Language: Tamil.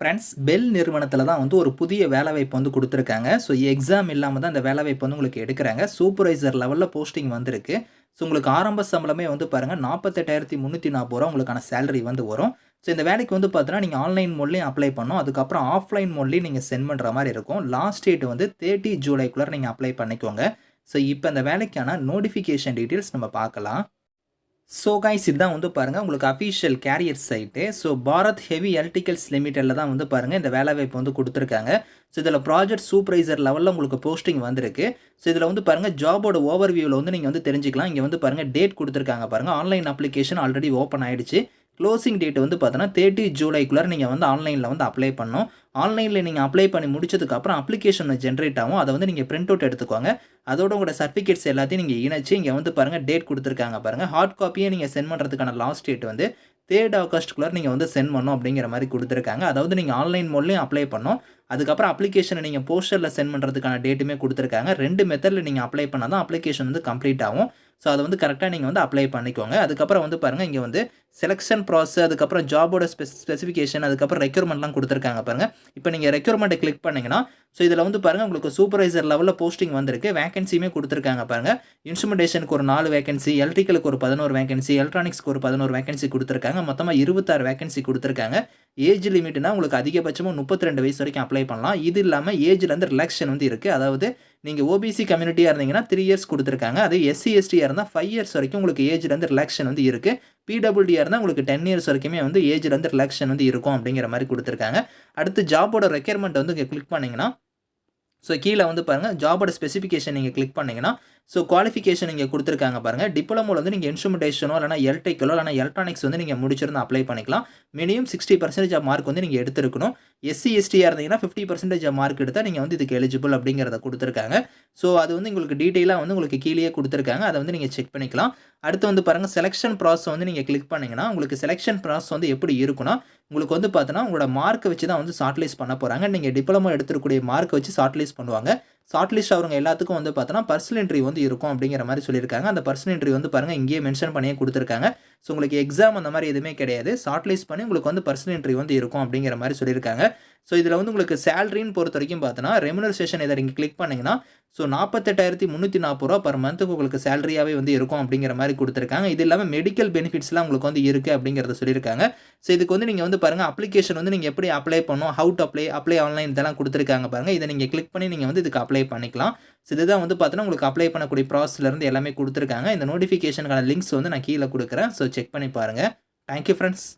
ஃப்ரெண்ட்ஸ் பெல் நிறுவனத்தில் தான் வந்து ஒரு புதிய வேலைவாய்ப்பு வந்து கொடுத்துருக்காங்க. ஸோ எக்ஸாம் இல்லாமல் தான் அந்த வேலைவாய்ப்பு வந்து உங்களுக்கு எடுக்கிறாங்க. சூப்பர்வைசர் லெவலில் போஸ்டிங் வந்திருக்கு. ஸோ உங்களுக்கு ஆரம்ப சம்பளமே வந்து பாருங்கள் நாற்பத்தெட்டாயிரத்தி முந்நூற்றி நாற்பது ரூபா உங்களுக்கான சேலரி வந்து வரும். ஸோ இந்த வேலைக்கு வந்து பார்த்தீங்கன்னா நீங்கள் ஆன்லைன் மோட்லேயும் அப்ளை பண்ணோம் அதுக்கப்புறம் ஆஃப்லைன் மோட்லேயும் நீங்கள் சென்ட் பண்ணுற மாதிரி இருக்கும். லாஸ்ட் டேட் வந்து தேர்ட்டி ஜூலைக்குள்ளே நீங்கள் அப்ளை பண்ணிக்கோங்க. ஸோ இப்போ இந்த வேலைக்கான நோட்டிஃபிகேஷன் டீட்டெயில்ஸ் நம்ம பார்க்கலாம். ஸோ கைஸ் இதுதான் வந்து பாருங்கள் உங்களுக்கு official career site so Bharat heavy electricals லிமிட்டடில் தான் வந்து பாருங்கள் இந்த வேலை வாய்ப்பு வந்து கொடுத்துருக்காங்க. ஸோ இதில் ப்ராஜெக்ட் சூப்பர்வைசர் லெவலில் உங்களுக்கு போஸ்டிங் வந்திருக்கு. ஸோ இதில் வந்து பாருங்கள் ஜாபோட ஓவர் வியூவில் வந்து நீங்கள் வந்து தெரிஞ்சுக்கலாம். இங்கே வந்து பாருங்கள் டேட் கொடுத்துருக்காங்க பாருங்கள் ஆன்லைன் அப்ளிகேஷன் ஆல்ரெடி ஓப்பன் ஆகிடுச்சு க்ளோசிங் டேட் வந்து பார்த்தோன்னா தேர்ட்டி ஜூலைக்குள்ளே நீங்கள் வந்து ஆன்லைனில் வந்து அப்ளை பண்ணணும். ஆன்லைனில் நீங்கள் அப்ளை பண்ணி முடிச்சதுக்கப்புறம் அப்ளிகேஷன் ஜென்ரேட் ஆகும். அதை வந்து நீங்கள் பிரிண்ட் அவுட் எடுத்துக்கோங்க. அதோட உங்களோட சர்டிஃபிகேட்ஸ் எல்லாத்தையும் நீங்கள் இணைச்சு இங்கே வந்து பாருங்கள் டேட் கொடுத்துருக்காங்க பாருங்கள் ஹார்ட் காப்பியை நீங்கள் சென்ட் பண்ணுறதுக்கான லாஸ்ட் டேட் வந்து தேர்ட் ஆகஸ்ட்டுக்குள்ளே நீங்கள் வந்து சென்ட் பண்ணோம் அப்படிங்கிற மாதிரி கொடுத்துருக்காங்க. அதாவது நீங்கள் ஆன்லைன் மூலையும் அப்ளை பண்ணோம் அதுக்கப்புறம் அப்ளிகேஷனை நீங்கள் போஸ்டரில் சென்ட் பண்ணுறதுக்கான டேட்டுமே கொடுத்துருக்காங்க. ரெண்டு மெத்தடில் நீங்கள் அப்ளை பண்ணால் தான் அப்ளிகேஷன் வந்து கம்ப்ளீட் ஆகும். ஸோ அதை வந்து கரெக்டாக நீங்கள் வந்து அப்ளை பண்ணிக்கோங்க. அதுக்கப்புறம் வந்து பாருங்கள் இங்கே வந்து செலெக்ஷன் ப்ராசஸ் அதுக்கப்புறம் ஜாபோட ஸ்பெஸ் ஸ்பெசிஃபிகேஷன் அதுக்கப்புறம் ரெக்யூர்மெண்ட்லாம் கொடுத்துருக்காங்க பாருங்கள் இப்போ நீங்கள் ரெக்யூர்மெண்ட்டை கிளிக் பண்ணிங்கன்னா ஸோ இதில் வந்து பாருங்கள் உங்களுக்கு சூப்பர்வைசர் லெவலில் போஸ்டிங் வந்திருக்கு. வேகன்சியுமே கொடுத்துருக்காங்க பாருங்கள் இன்ஸ்ட்ருமெண்டேஷனுக்கு ஒரு நாலு வேகன்சி எலக்ட்ரிக்கலுக்கு ஒரு பதினோரு வேகன்சி எலக்ட்ரானிக்ஸ்க்கு ஒரு பதினோரு வேகன்சி கொடுத்துருக்காங்க. மொத்தமாக இருபத்தாறு வேகன்சி கொடுத்துருக்காங்க. ஏஜ் லிமிட்னா உங்களுக்கு அதிகபட்சமாக முப்பத்தி ரெண்டு வயசு வரைக்கும் அப்ளை பண்ணலாம். இது இல்லாமல் ஏஜ்லேருந்து ரிலாக்ஷன் வந்து இருக்குது அதாவது நீங்கள் ஓபிசி கம்யூனிட்டியாக இருந்தீங்கன்னா த்ரீ இயர்ஸ் கொடுத்துருக்காங்க. அது எஸ்சி எஸ்டியாக இருந்தால் ஃபைவ் இயர்ஸ் வரைக்கும் உங்களுக்கு ஏஜ்லேருந்து ரிலாக்ஷன் வந்து இருக்குது பிடபிள்யூடியாக இருந்தால் உங்களுக்கு டென் இயர்ஸ் வரைக்குமே வந்து ஏஜ்லேருந்து ரிலாக்ஷன் வந்து இருக்கும் அப்படிங்கிற மாதிரி கொடுத்துருக்காங்க. அடுத்து ஜாபோட ரெக்யர்மெண்ட் வந்து இங்கே கிளிக் பண்ணிங்கன்னா ஸோ கீழே வந்து பாருங்கள் ஜாபோட ஸ்பெசிஃபிகேஷன் நீங்கள் கிளிக் பண்ணிங்கன்னா ஸோ குவாலிஃபிகேஷன் இங்கே கொடுத்துருக்காங்க பாருங்கள் டிப்ளமோவில் வந்து நீங்கள் இன்ஸ்ட்ருமெண்டேஷனோ இல்லைனா எலக்ட்ரிக்கலோ இல்லைனா எலக்ட்ரானிக்ஸ் வந்து நீங்கள் முடிச்சிருந்து அப்ளை பண்ணிக்கலாம். Minimum sixty percentage of mark வந்து நீங்கள் எடுத்துருக்கணும். எஸ்சி எஸ்டியாக இருந்தீங்கன்னா ஃபிஃப்டி பர்சன்டேஜ் ஆஃப் மார்க் எடுத்தால் நீங்கள் வந்து இதுக்கு எலிஜிபிள் அப்படிங்கிறத கொடுத்துருக்காங்க. ஸோ அது வந்து உங்களுக்கு டீட்டெயிலாக வந்து உங்களுக்கு கீழே கொடுத்துருக்காங்க. அதை வந்து நீங்கள் செக் பண்ணிக்கலாம். அடுத்து வந்து பாருங்கள் செலெக்ஷன் ப்ராசஸ் வந்து நீங்கள் கிளிக் பண்ணிங்கன்னா உங்களுக்கு செலெக்ஷன் ப்ராசஸ் வந்து எப்படி இருக்குன்னா உங்களுக்கு வந்து பார்த்தோன்னா உங்களோட மார்க்கை வச்சு தான் வந்து ஷார்ட்லிஸ்ட் பண்ண போகிறாங்க நீங்கள் டிப்ளமோ எடுத்துக்கூடிய மார்க்கை வச்சு ஷார்ட்லிஸ்ட் பண்ணுவாங்க. ஷார்ட்லிஸ்ட் அவங்க எல்லாத்துக்கும் வந்து பார்த்தோன்னா பர்சனல் என்ட்ரி வந்து இருக்கும் அப்படிங்கிற மாதிரி சொல்லியிருக்காங்க. அந்த பர்சனல் என்ட்ரி வந்து பாருங்கள் இங்கேயே மென்ஷன் பண்ணியே கொடுத்துருக்காங்க. ஸோ உங்களுக்கு எக்ஸாம் அந்த மாதிரி எதுவுமே கிடையாது. ஷார்ட்லிஸ்ட் பண்ணி உங்களுக்கு வந்து பர்சனல் என்ட்ரி வந்து இருக்கும் அப்படிங்கிற மாதிரி சொல்லியிருக்காங்க. ஸோ இதில் வந்து உங்களுக்கு சேலரின்னு பொறுத்த வரைக்கும் பார்த்தோன்னா ரெமுனரேஷன் இதை நீங்கள் கிளிக் பண்ணிங்கன்னா ஸோ நாற்பத்தெட்டாயிரத்தி முந்நூற்றி நாற்பது ரூபா பர் மந்த்துக்கு உங்களுக்கு சேலரியாகவே வந்து இருக்கும் அப்படிங்கிற மாதிரி கொடுத்துருக்காங்க. இது இல்லாமல் மெடிக்கல் பெனிஃபிட்ஸ்லாம் உங்களுக்கு வந்து இருக்குது அப்படிங்கிறத சொல்லியிருக்காங்க. ஸோ இதுக்கு வந்து நீங்கள் வந்து பாருங்கள் அப்ளிகேஷன் வந்து நீங்கள் எப்படி அப்ளை பண்ணணும் how to apply apply online இதெல்லாம் கொடுத்துருக்காங்க பாருங்கள் இதை நீங்கள் கிளிக் பண்ணி நீங்கள் வந்து இதுக்கு அப்ளை பண்ணிக்கலாம். ஸோ இதுதான் வந்து பார்த்தீங்கன்னா உங்களுக்கு அப்ளை பண்ணக்கூடிய ப்ராசஸ்லேருந்து எல்லாமே கொடுத்துருக்காங்க. இந்த நோட்டிஃபிகேஷனுக்கான லிங்க்ஸ் வந்து நான் கீழே கொடுக்குறேன். ஸோ செக் பண்ணி பாருங்கள் தேங்க்யூ ஃப்ரெண்ட்ஸ்